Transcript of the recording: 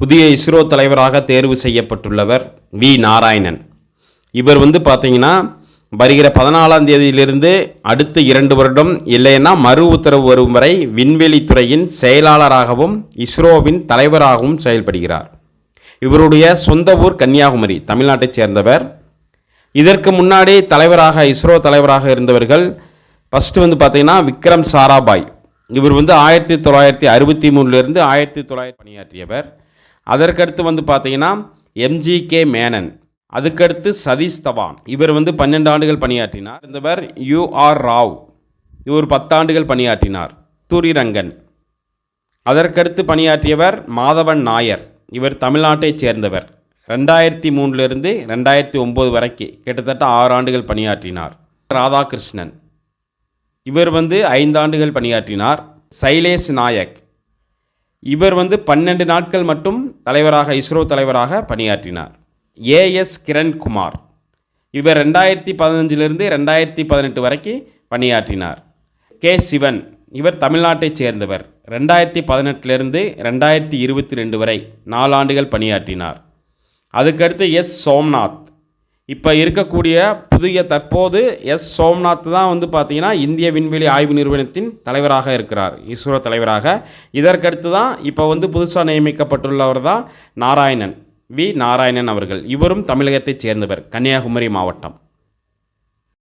புதிய இஸ்ரோ தலைவராக தேர்வு செய்யப்பட்டுள்ளவர் வி. நாராயணன். இவர் வந்து பார்த்தீங்கன்னா வருகிற பதினாலாம் தேதியிலிருந்து அடுத்த இரண்டு வருடம் இல்லைன்னா மறு உத்தரவு வரும் வரை விண்வெளித்துறையின் செயலாளராகவும் இஸ்ரோவின் தலைவராகவும் செயல்படுகிறார். இவருடைய சொந்த ஊர் கன்னியாகுமரி தமிழ்நாட்டைச் சேர்ந்தவர். இதற்கு முன்னாடி தலைவராக இஸ்ரோ தலைவராக இருந்தவர்கள் ஃபஸ்ட்டு வந்து பார்த்தீங்கன்னா விக்ரம் சாராபாய். இவர் வந்து ஆயிரத்தி தொள்ளாயிரத்தி அறுபத்தி மூணுலேருந்து ஆயிரத்தி தொள்ளாயிரத்தி பணியாற்றியவர். அதற்கடுத்து வந்து பார்த்தீங்கன்னா எம்ஜிகே மேனன் அதுக்கடுத்து சதீஷ் தவான். இவர் வந்து பன்னெண்டு ஆண்டுகள் பணியாற்றினார். இருந்தவர் யூஆர் ராவ். இவர் பத்தாண்டுகள் பணியாற்றினார். தூரிரங்கன். அதற்கடுத்து பணியாற்றியவர் மாதவன் நாயர். இவர் தமிழ்நாட்டைச் சேர்ந்தவர். ரெண்டாயிரத்தி மூணுலேருந்து ரெண்டாயிரத்தி ஒம்பது வரைக்கும் கிட்டத்தட்ட ஆறு ஆண்டுகள் பணியாற்றினார். ராதாகிருஷ்ணன். இவர் வந்து ஐந்தாண்டுகள் பணியாற்றினார். சைலேஷ் நாயக். இவர் வந்து பன்னெண்டு நாட்கள் மட்டும் தலைவராக இஸ்ரோ தலைவராக பணியாற்றினார். A S Kiran Kumar. இவர் ரெண்டாயிரத்தி பதினஞ்சிலிருந்து ரெண்டாயிரத்தி பதினெட்டு வரைக்கும் பணியாற்றினார். கே சிவன் இவர் தமிழ்நாட்டைச் சேர்ந்தவர். ரெண்டாயிரத்தி பதினெட்டிலிருந்து ரெண்டாயிரத்தி இருபத்தி ரெண்டு வரை நாலாண்டுகள் பணியாற்றினார். அதுக்கடுத்து எஸ் சோம்நாத். இப்போ இருக்கக்கூடிய புதிய தற்போது எஸ். சோம்நாத் தான் வந்து பார்த்திங்கன்னா இந்திய விண்வெளி ஆய்வு நிறுவனத்தின் தலைவராக இருக்கிறார். இஸ்ரோ தலைவராக. இதற்கடுத்து தான் இப்போ வந்து புதுசாக நியமிக்கப்பட்டுள்ளவர் தான் நாராயணன். வி. நாராயணன் அவர்கள். இவரும் தமிழகத்தைச் சேர்ந்தவர். கன்னியாகுமரி மாவட்டம்.